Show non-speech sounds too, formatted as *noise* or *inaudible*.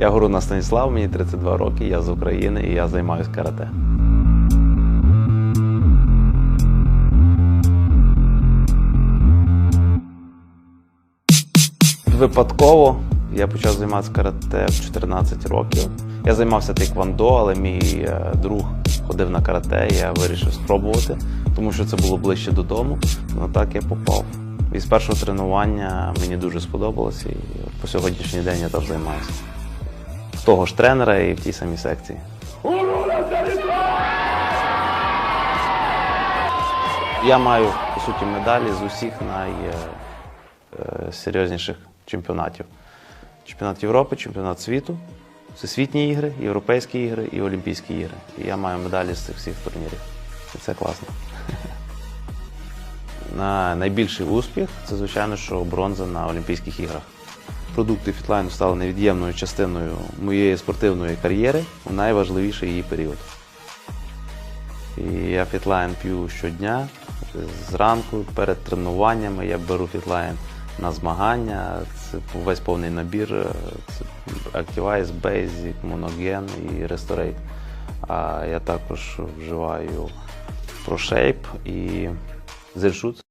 Я Горуна Станіслав, мені 32 роки, я з України і я займаюся карате. Випадково я почав займатися карате в 14 років. Я займався тейквондо, але мій е, друг ходив на карате, я вирішив спробувати, тому що це було ближче додому. Ну так я попав. І з першого тренування мені дуже сподобалось, і по сьогоднішній день я теж займаюся. Того ж тренера і в тій самій секції. Я маю по суті медалі з усіх найсерйозніших чемпіонатів: чемпіонат Європи, чемпіонат світу, всесвітні ігри, європейські ігри і Олімпійські ігри. І я маю медалі з цих всіх турнірів. І це класно. *laughs* На найбільший успіх це, звичайно, що бронза на Олімпійських іграх. Продукти фітлайну стали невід'ємною частиною моєї спортивної кар'єри у найважливіший її період. І я фітлайн п'ю щодня. Зранку перед тренуваннями я беру фітлайн на змагання. Це весь повний набір. е, Це Activize, Basic, Monogen і Restorate. А я також вживаю ProShape і Zenshoot.